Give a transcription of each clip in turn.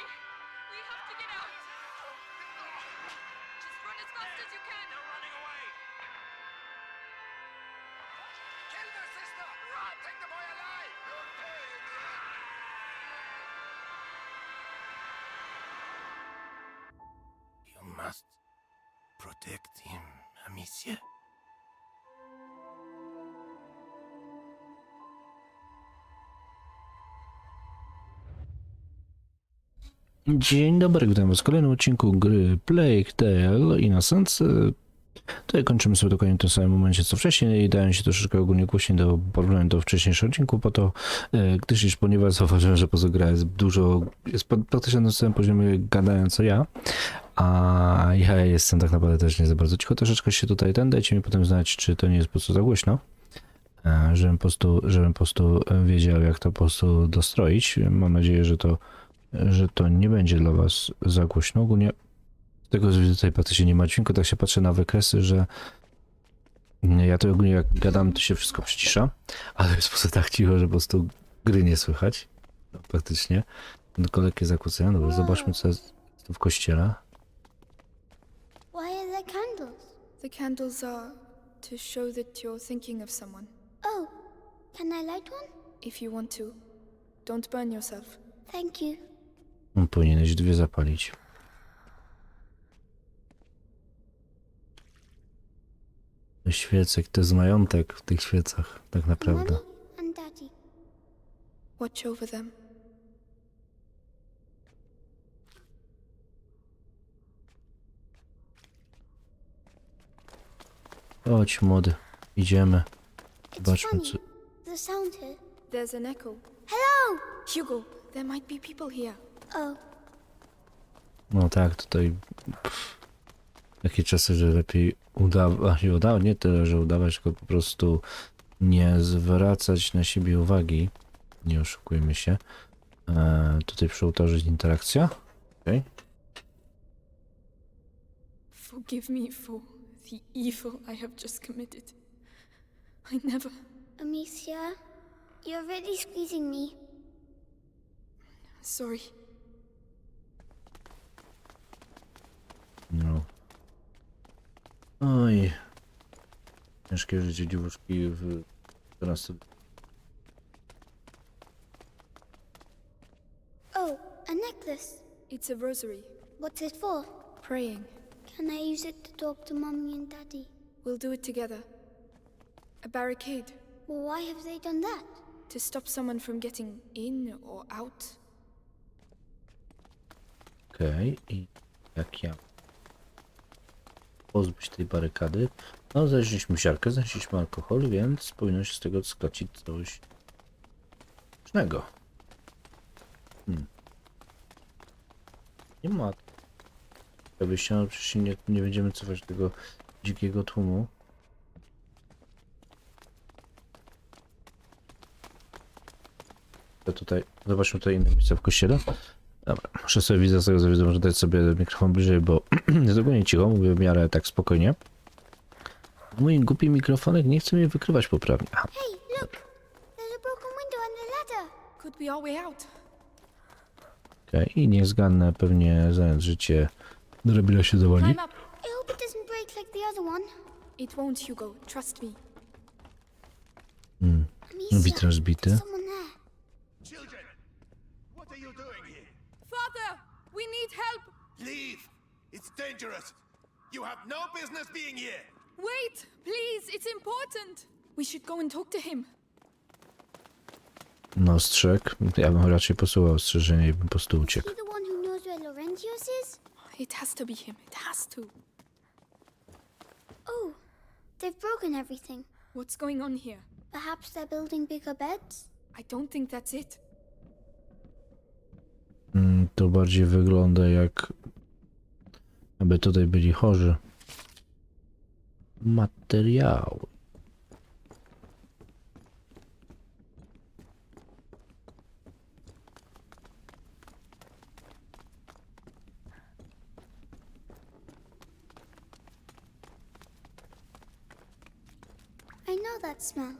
Hurry! We have to get out! Just run as fast as you can! They're running away. Kill their sister! Run! Take the boy Dzień dobry, witam was w kolejnym odcinku gry Plague Tale Innocence. Tutaj kończymy sobie dokładnie w tym samym momencie co wcześniej i dałem się troszeczkę ogólnie głośniej do porównania do wcześniejszego odcinku po to, e, gdyż iż ponieważ zauważyłem, że poza gra jest dużo, jest pra- praktycznie na samym poziomie gadając co ja, a ja jestem tak naprawdę też nie za bardzo cicho, troszeczkę się tutaj ten, dajcie mi potem znać, czy to nie jest po prostu za głośno, e, żebym po prostu, żebym po prostu wiedział jak to po prostu dostroić. Mam nadzieję, że to, że to nie będzie dla was za głośno. Ogólnie z tego, że tutaj praktycznie nie ma dźwięku, tak się patrzę na wykresy, że ja to ogólnie jak gadam, to się wszystko przycisza, ale jest po prostu tak cicho, że po prostu gry nie słychać. No, praktycznie. Tylko lekkie zakłócenia. Dobra, zobaczmy co jest tu w kościele. Why are there candles? The candles are to show that you're thinking of someone. Oh, can I light one? If you want to, don't burn yourself. Thank you. On powinieneś dwie zapalić. Świecek, to jest majątek w tych świecach, tak naprawdę. Mommy and Daddy. Watch over them. Chodź, młody, idziemy. It's Zobaczmy, funny. co... The sound here. There's an echo. Hello! Hugo, there might be people here. Oh, No tak, tutaj... Pff, takie czasy, że lepiej udawać, nie udawać, nie tyle, że udawać, tylko po prostu nie zwracać na siebie uwagi. Nie oszukujmy się. E, tutaj przy ołtarzu jest interakcja. Okej. Forgive me for the evil I have just committed. I never. Amicia, you're really squeezing me. Sorry. Oj. Ciężkie życie dziewuszki w teraz Oh, a necklace. It's a rosary. What's it for? Praying. Can I use it to talk to Mommy and Daddy? We'll do it together. A barricade. Well, why have they done that? To stop someone from getting in or out. Okej, i jak ja pozbyć tej barykady. No, znaleźliśmy siarkę, znaleźliśmy alkohol, więc powinno się z tego skrocić coś ważnego. Hmm. Nie ma wyjścia, no przecież nie, nie będziemy cofać tego dzikiego tłumu. To tutaj, zobaczmy tutaj inne miejsca w kościele. Dobra, muszę sobie widzę z tego, co widzę, może dać sobie mikrofon bliżej, bo jest ogólnie cicho, mówię w miarę tak spokojnie. Mój głupi mikrofonek nie chce mnie wykrywać poprawnie. Aha, Hey, look! There's a broken window and a ladder. Could be our way out. okej. I niech zgadnę, pewnie znając życie, drabina się zawali. Climb up. I hope it doesn't break like the other one. It won't, Hugo. Trust me. Amicia, Witraż someone We need help! Leave. It's dangerous. You have no business being here. Wait! Please! It's important! We should go and talk to him. No, strzeg. Ja bym raczej posłuchał ostrzeżenia i bym po prostu uciekł. Is he the one who knows where Laurentius is? It has to be him. It has to. Oh, they've broken everything. What's going on here? Perhaps they're building bigger beds? I don't think that's it. To bardziej wygląda jak... Aby tutaj byli chorzy. Materiały. I know that smell.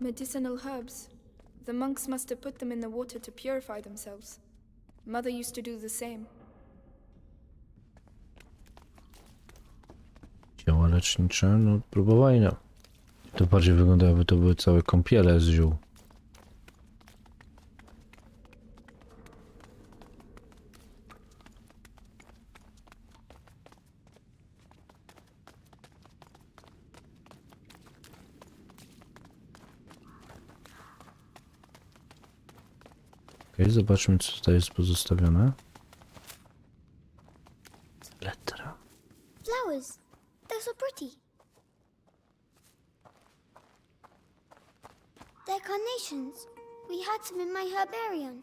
Medicinal herbs. The monks must have put them in the water to purify themselves. Mother used to do the same. Ciała lecznicze, no próbowali, no. To bardziej wygląda, jakby to były całe kąpiele z ziół. Okej, zobaczmy co tutaj jest pozostawione. Letra. Flowers. They're so pretty. They're carnations. We had some in my herbarium.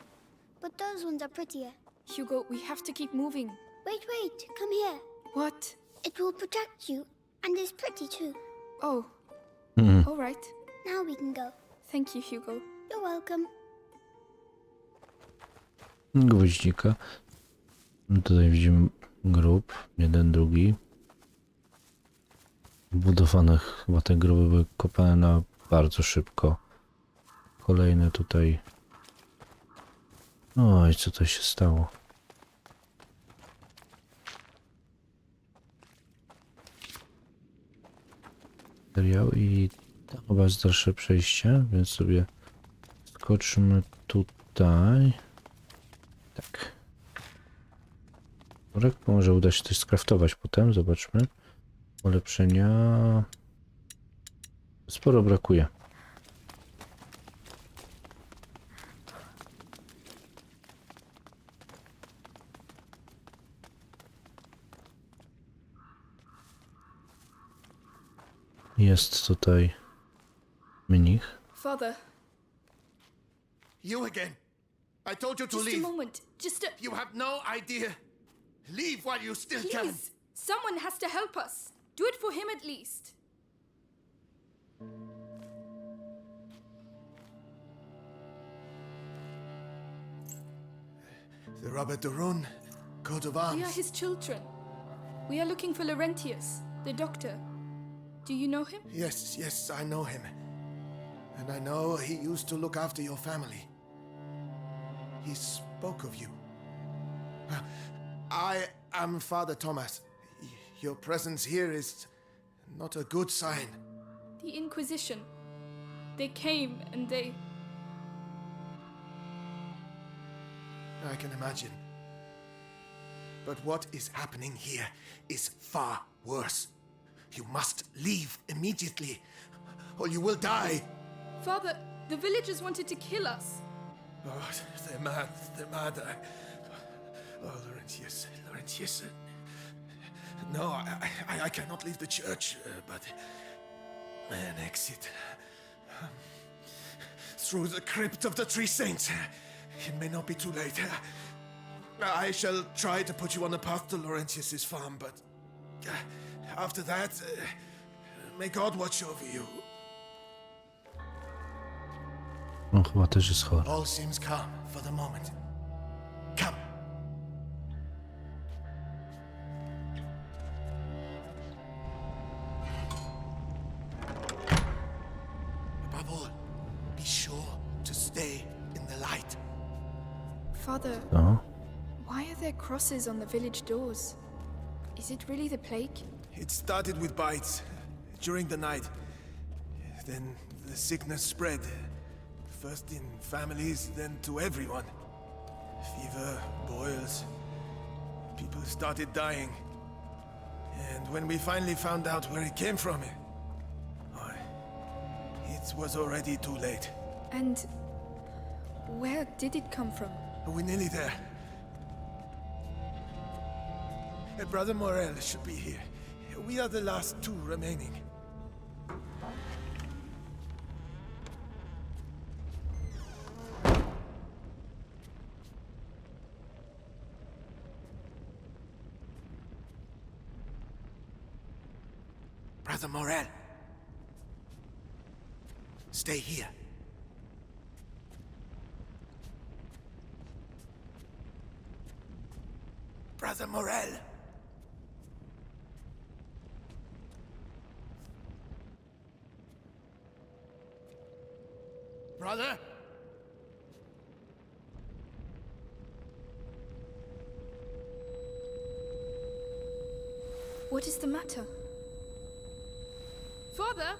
But those ones are prettier. Hugo, we have to keep moving. Wait, wait. Come here. What? It will protect you. And it's pretty too. Oh. Mm-hmm. All right. Now we can go. Thank you, Hugo. You're welcome. Gwoździka. No Tutaj widzimy grób, jeden, drugi. Budowane chyba te groby były kopane na bardzo szybko. Kolejne tutaj. Oj, co to się stało? Materiał i chyba jest dalsze przejście, więc sobie skoczymy tutaj. Tak. Worek może uda się coś skraftować potem, zobaczmy. Ulepszenia. Sporo brakuje. Jest tutaj mnich. Father, You again. I told you to just a leave. moment. Just a. You have no idea. Leave while you still can. Please! Someone has to help us. Do it for him at least. The Robert Darun, coat of arms. We are his children. We are looking for Laurentius, the doctor. Do you know him? Yes, yes, I know him. And I know he used to look after your family. He spoke of you. I am Father Thomas. Your presence here is not a good sign. The Inquisition. They came and they. I can imagine. But what is happening here is far worse. You must leave immediately, or you will die. Father, the villagers wanted to kill us. Oh, they're mad. They're mad. I... Oh, Laurentius. Laurentius. No, I, I, I cannot leave the church, uh, but an exit um, through the crypt of the Three Saints. It may not be too late. I shall try to put you on the path to Laurentius's farm, but uh, after that, uh, may God watch over you. On chyba też jest chory. All seems calm for the moment. Come. Above all, be sure to stay in the light. Father, No. why are there crosses on the village doors? Is it really the plague? It started with bites during the night. Then the sickness spread. First in families, then to everyone. Fever, boils. People started dying. And when we finally found out where it came from, eh, it was already too late. And where did it come from? We're nearly there. Brother Morel should be here. We are the last two remaining. Brother Morel. Stay here. Brother Morel. Brother? What is the matter? Father?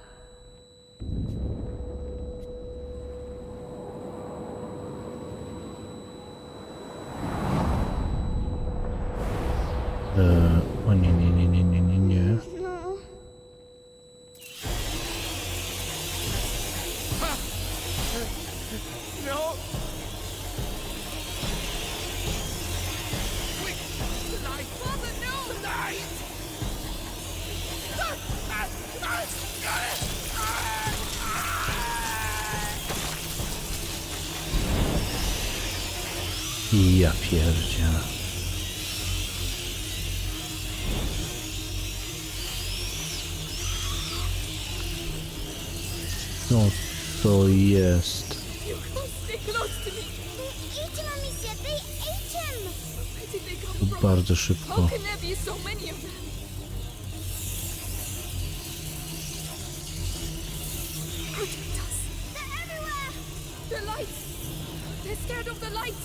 They're scared of the light!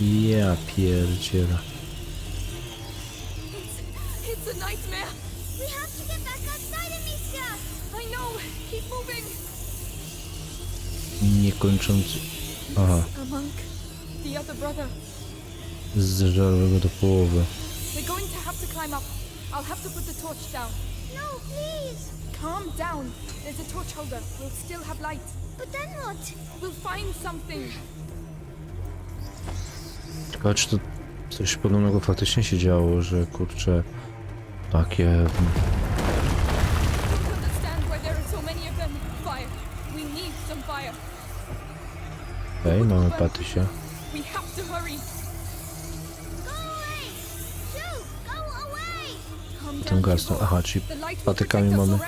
Ja pierdzielę. It's, it's a nightmare! Niekończący. Aha, A monk. The other brother. zżarły go do połowy. We're going to have to climb up. I'll have to put the torch down. No, please. Calm down. There's a torch holder. We'll still have light. But then what? We'll find something. Ciekawe, czy to coś podobnego faktycznie się działo, że kurczę, takie... Okej, mamy Patysia. Potem gasną. Hugo. Aha, czyli patykami mamy,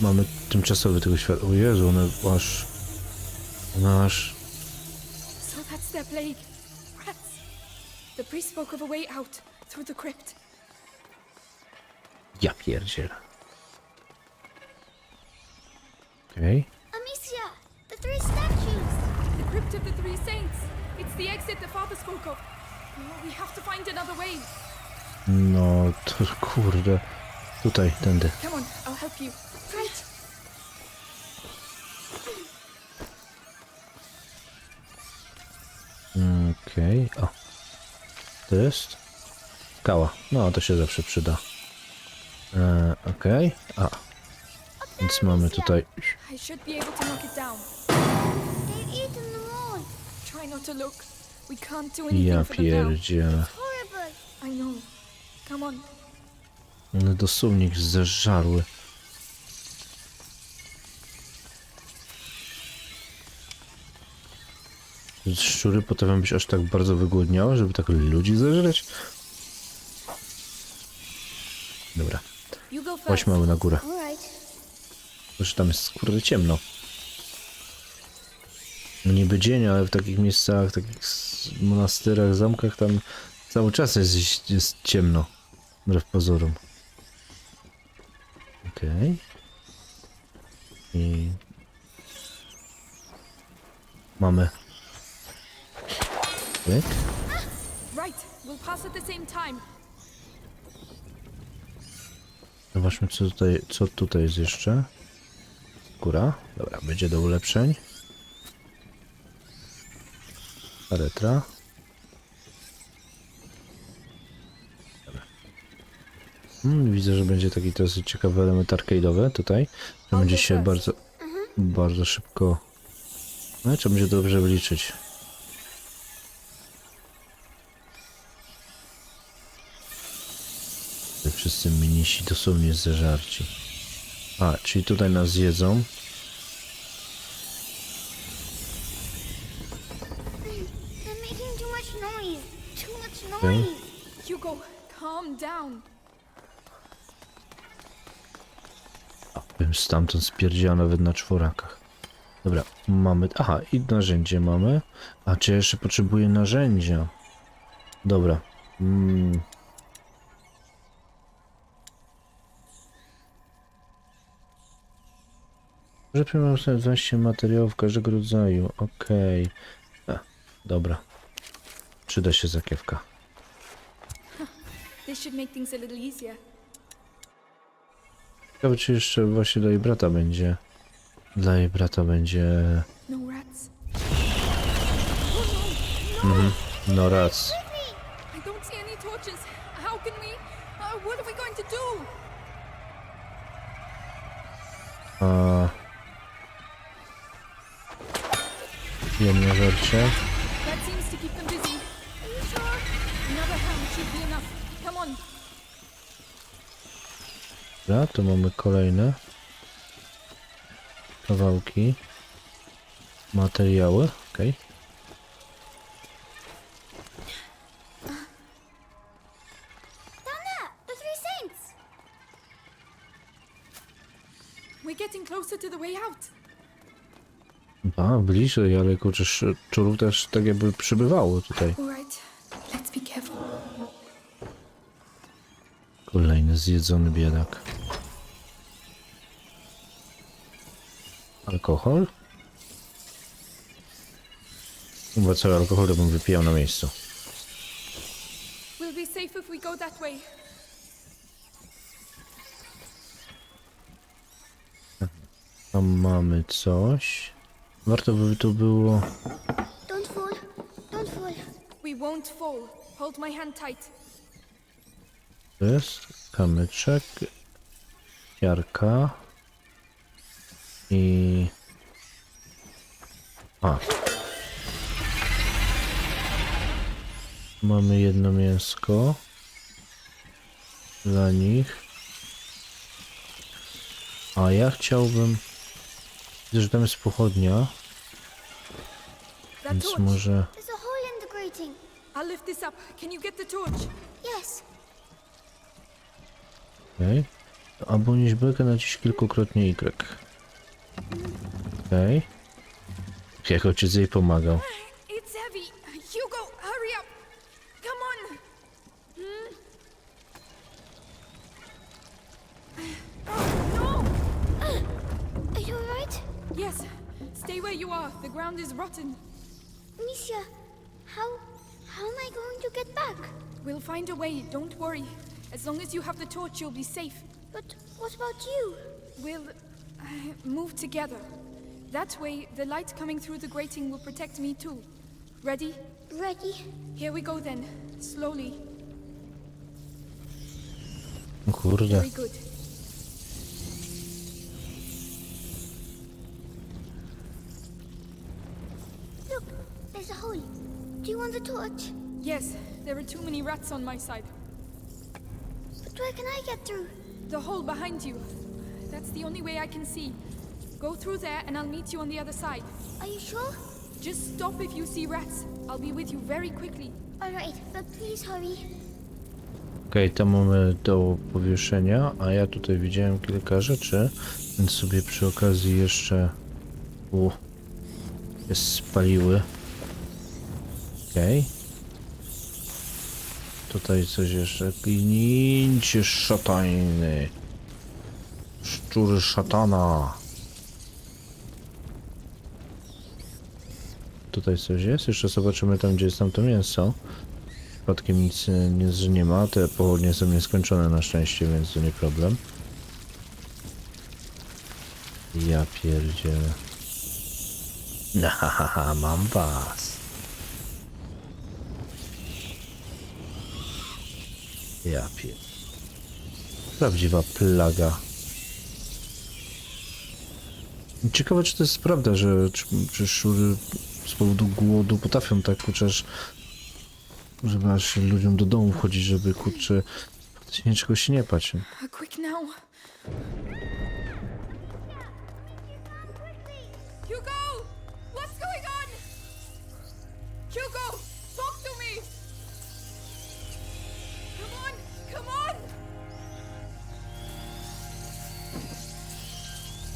mamy tymczasowy tego świata. O Jezu, one aż... One aż... So that's their plague. Rats. The priest spoke of a way out through the crypt. Ja pierdzielę. Okej. Amicia, the three statues. Crypt of the three saints. It's the exit the father spoke of. We have to find another way. No, to kurde. Tutaj, tędy. Come on, I'll help you. Right. Okej, o. To jest? Skała. No, to się zawsze przyda. E, Okej, a. Więc mamy tutaj... I should be able to knock it down. Try not to look. We can't do anything Ja for them now. pierdzielę. Horrible. I know. Come on. One dosłownie ich zeżarły. Szczury potrafią być aż tak bardzo wygłodniałe, żeby tak ludzi zeżreć? Dobra, You go first. na górę. All right. Zresztą tam jest kurde ciemno. No niby dzień, ale w takich miejscach, takich s- monasterach, zamkach tam cały czas jest, jest ciemno. Wbrew pozorom. Okej. I... Mamy. Pyk. Zobaczmy co tutaj, co tutaj jest jeszcze. Góra. Dobra, będzie do ulepszeń. Retra. Dobra. Hmm, widzę, że będzie taki dosyć ciekawy element arcade'owy tutaj. To będzie się bardzo, bardzo szybko... No, trzeba będzie dobrze wyliczyć. Te Wszyscy minisi dosłownie zeżarci. A, czyli tutaj nas zjedzą. They're making too much noise. Okay. noise. Hugo, calm down. Bym stamtąd spierdział nawet na czworakach. Dobra, mamy... Aha, i narzędzie mamy. A, czy ja jeszcze potrzebuję narzędzia? Dobra. Mm. Że przyjmę sobie 12 materiałów każdego rodzaju. Okej. A, Dobra. Przyda się zakiewka. This should make things a little easier. Ciekawe, czy jeszcze właśnie dla jej brata będzie... Dla jej brata będzie... No rats. No raz. I don't see any torches. How can we? Uh, what are we going to do? A... Przyjemne żarcie. That seems to keep them busy. Are you sure? Another hand should be enough. Come on. Dobra, tu mamy kolejne kawałki, materiały, okej. Down there, the Three Saints. We're getting closer to the way out. A, bliżej, ale kurczę, sz- szczurów też tak jakby przybywało tutaj. Zjedzony biedak. Alkohol? Chyba cały alkohol to bym wypijał na miejscu. We'll be safe if we go that way. Tam mamy coś. Warto by tu było... Don't fall. Don't fall. We won't fall. Hold my hand tight. To jest kamyczek, siarka i... A. Mamy jedno mięsko dla nich. A ja chciałbym... Widzę, że tam jest pochodnia, więc może... There's a hole in the grating. I'll lift this up. Can you get the torch? Okay. Albo nieść bekę naciśnij kilkukrotnie Y. Okej. Okay. Jak ojciec jej pomagał. Hmm? Are you alright? Yes. Stay where you are. The ground is rotten. Misha, how... how am I going to get back? We'll find a way. Don't worry. As long as you have the torch, you'll be safe. But what about you? We'll uh, move together. That way, the light coming through the grating will protect me too. Ready? Ready? Here we go then. Slowly. O Kurde. Very good. Look, there's a hole. Do you want the torch? Yes, there are too many rats on my side. But where can I get through? The hole behind you. That's the only way I can see. Go through there and I'll meet you on the other side. Are you sure? Just stop if you see rats. I'll be with you very quickly. Alright, but please hurry. Okej, tam mamy do powieszenia, a ja tutaj widziałem kilka rzeczy, więc sobie przy okazji jeszcze u się spaliły. Okej. Tutaj coś jeszcze. Gnięcie szatany. Szczury szatana. Tutaj coś jest. Jeszcze zobaczymy tam, gdzie jest tam to mięso. Przypadkiem nic nie, nie ma. Te pochodnie są nieskończone na szczęście, więc to nie problem. Ja pierdzielę. No, ha, ha, ha, mam was. Ja pier... Prawdziwa plaga. Ciekawe, czy to jest prawda, że czy, czy szury z powodu głodu potrafią tak chociaż żeby aż ludziom do domu wchodzić, żeby kurczę faktycznie czegoś się nie now. Hugo!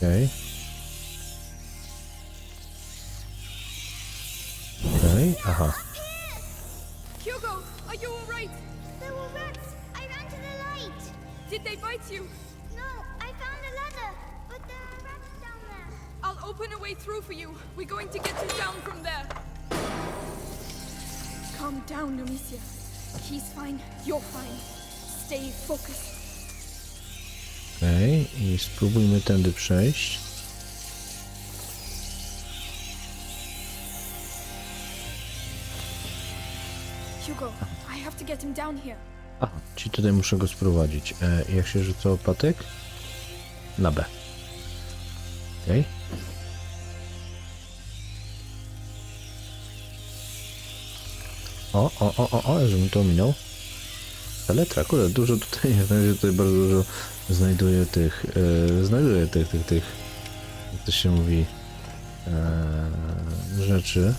Okej. Okej, aha. Hugo, are you alright? There were rats. I ran to the light. Did they bite you? No, I found a ladder, but there are rats down there. I'll open a way through for you. We're going to get you down from there. Calm down, Amicia. He's fine. You're fine. stay focused. I spróbujmy tędy przejść. Hugo, I have to get him down here. Czyli tutaj muszę go sprowadzić. E, jak się rzuca opatek? Na B. Okej. O, o, o, o, o, żebym to minął. Ta letra, kurde, dużo tutaj, w razie tutaj bardzo dużo znajduję tych, e, znajduję tych, tych, tych, jak to się mówi, e, rzeczy.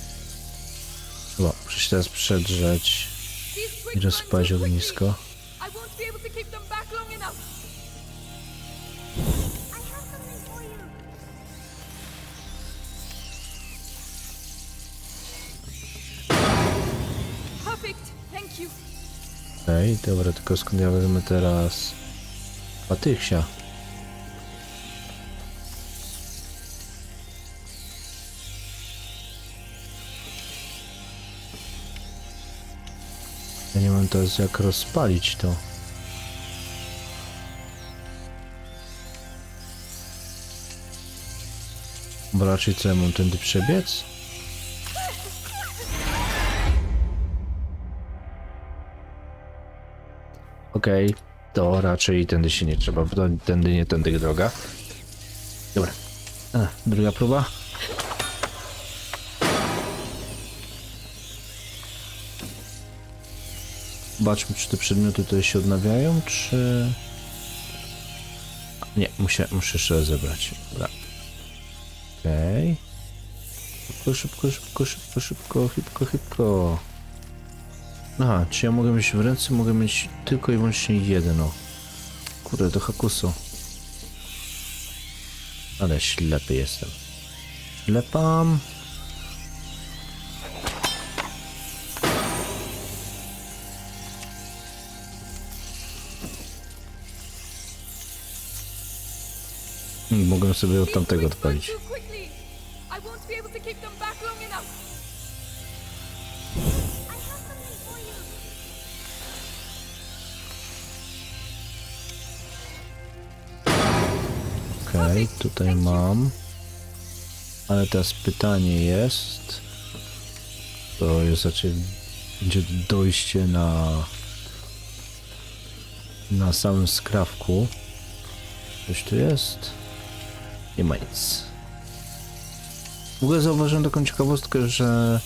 Chyba, muszę się teraz przedrzeć i so ognisko. Thank you. Okej, dobra, tylko skąd ja wezmę teraz Patyksia? Ja nie mam teraz jak rozpalić to. Bo raczej co, ja mam tędy przebiec? Okej, to raczej tędy się nie trzeba, tędy nie tędy droga. Dobra. A, druga próba. Zobaczmy, czy te przedmioty tutaj się odnawiają, czy... Nie, muszę, muszę jeszcze zebrać. Dobra. Okej. Szybko, szybko, szybko, szybko, szybko, szybko, szybko. Aha, czy ja mogę mieć w ręce? Mogę mieć tylko i wyłącznie jeden, o. Kurde, to hakuso. Ale ślepy jestem. Ślepam. Mogę sobie od tamtego odpalić. Okej, tutaj mam. Ale teraz pytanie jest. To jest raczej będzie dojście na na samym skrawku. Coś tu jest? Nie ma nic. W ogóle zauważyłem taką ciekawostkę, że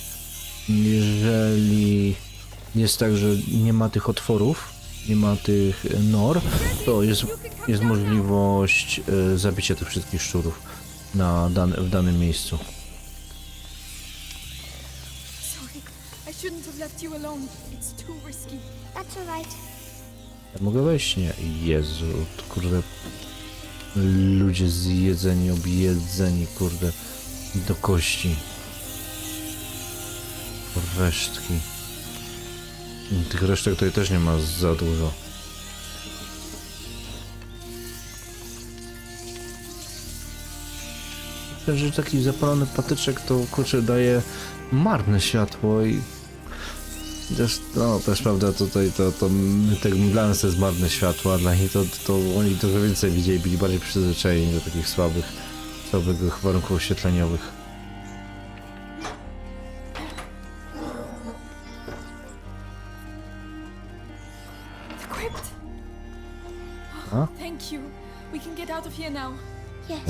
jeżeli jest tak, że nie ma tych otworów, nie ma tych nor, to jest, jest możliwość e, zabicia tych wszystkich szczurów na dane, w danym miejscu. Ja mogę wejść? Nie. Jezu, kurde. Ludzie zjedzeni, objedzeni, kurde. Do kości. Resztki. Tych resztek tutaj też nie ma za dużo. Że taki zapalony patyczek to kurczę daje marne światło i też, no też prawda tutaj to, to tak, dla nas to jest marne światło, a dla nich to, to oni trochę więcej widzieli, byli bardziej przyzwyczajeni do takich słabych, słabych warunków oświetleniowych.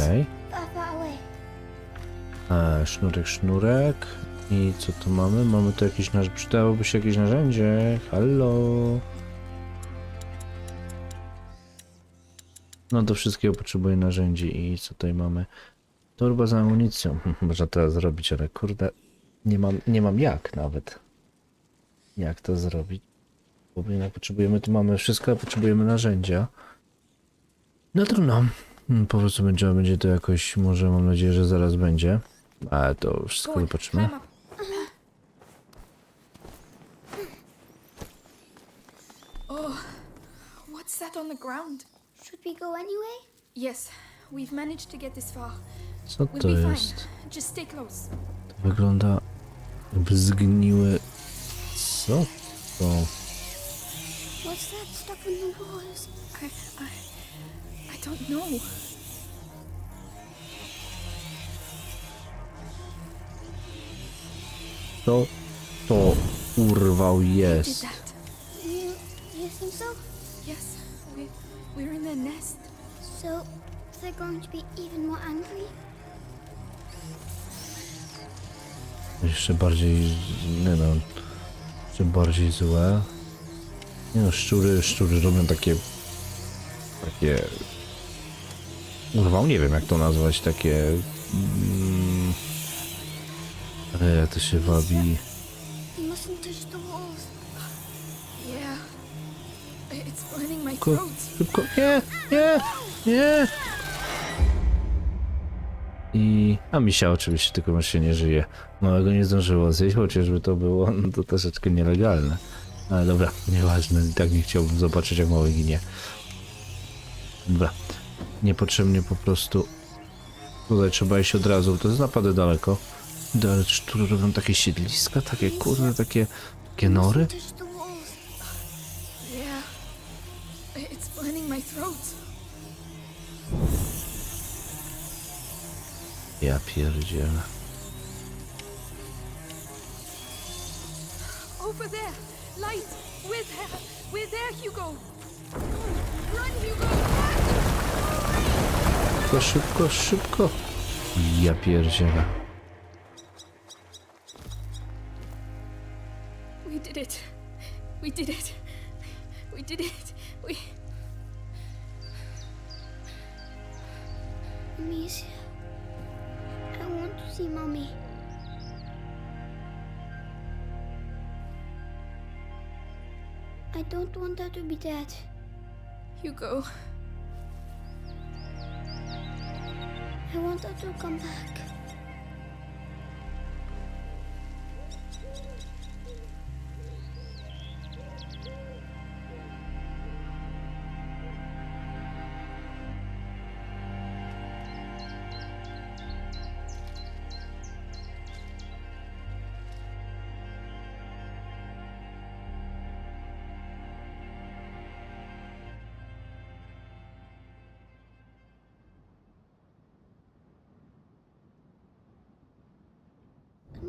Okej. E, Sznurek, sznurek. I co tu mamy? Mamy tu jakieś narzędzie. Przydałoby się jakieś narzędzie. Halo. No do wszystkiego potrzebuję narzędzi. I co tutaj mamy? Torba z amunicją. Można teraz zrobić, ale kurde. Nie mam, nie mam jak nawet. Jak to zrobić? Bo jednak potrzebujemy, tu mamy wszystko, potrzebujemy narzędzia. No trudno. Hmm, Po prostu będzie, będzie to jakoś, może mam nadzieję, że zaraz będzie. Ale to wszystko zobaczymy. Oh. Co to jest? To wygląda jakby zgniły... Co to? What's that stuff in the walls? I, I don't know. To, to urwał jest. that? You, you think so? Yes, we, we're in their nest. So they're going to be even more angry? Jeszcze bardziej, nie no, jeszcze bardziej złe. Nie no, szczury, szczury robią takie, takie, urwał, nie wiem jak to nazwać, takie, mm, jak to się wabi, my Szybko, nie, nie, nie. I, a misia oczywiście tylko już się nie żyje. Małego nie zdążyło zjeść, chociażby to było no, to troszeczkę nielegalne. Ale dobra, nieważne, i tak nie chciałbym zobaczyć jak mały ginie. Dobra, niepotrzebnie po prostu tutaj trzeba iść od razu, to jest naprawdę daleko. Ale szczury robią takie siedliska, takie kurde, takie, takie nory. Ja pierdzielę. Over there. Light. We're there. We're there, Hugo. Run, Hugo. Szybko, szybko, szybko. Ja pierdzielę. We did it. We did it. We did it. We. Amicia. I want to see Mommy. I don't want her to be dead. Hugo. I want her to come back.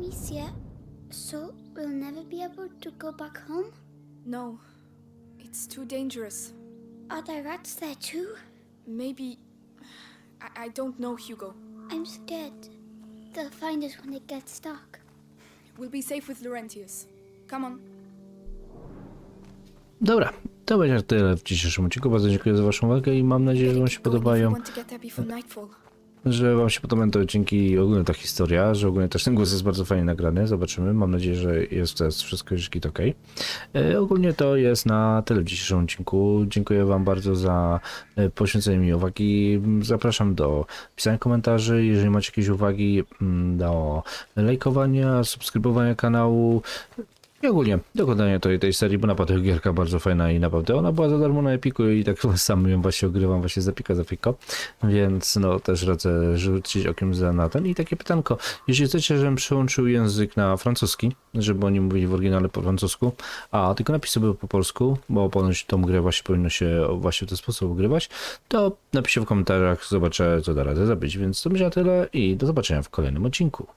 Amicia, so we'll never be able to go back home? No. It's too dangerous. Are there rats there too? Maybe. I, I don't know, Hugo. I'm scared. They'll find us when it gets dark. We'll be safe with Laurentius. Come on. Dobra, to będzie tyle w dzisiejszym odcinku. Bardzo dziękuję za waszą uwagę i mam nadzieję, że wam się podobają. Że wam się podobają te odcinki i ogólnie ta historia, że ogólnie też ten głos jest bardzo fajnie nagrany. Zobaczymy. Mam nadzieję, że jest jest wszystko już ok. E, ogólnie to jest na tyle w dzisiejszym odcinku. Dziękuję wam bardzo za e, poświęcenie mi uwagi. Zapraszam do pisania komentarzy. Jeżeli macie jakieś uwagi, mm, do lajkowania, subskrybowania kanału. I ogólnie dokonanie tej, tej serii, bo naprawdę gierka bardzo fajna i naprawdę ona była za darmo na Epiku i tak sam ją właśnie ogrywam właśnie z Epika za Fiko, więc no też radzę rzucić okiem za na ten. I takie pytanko, jeśli chcecie, żebym przełączył język na francuski, żeby oni mówili w oryginale po francusku, a tylko napisy były po polsku, bo ponoć tą grę właśnie powinno się właśnie w ten sposób ogrywać, to napiszcie w komentarzach, zobaczę co da radę zrobić, więc to będzie na tyle i do zobaczenia w kolejnym odcinku.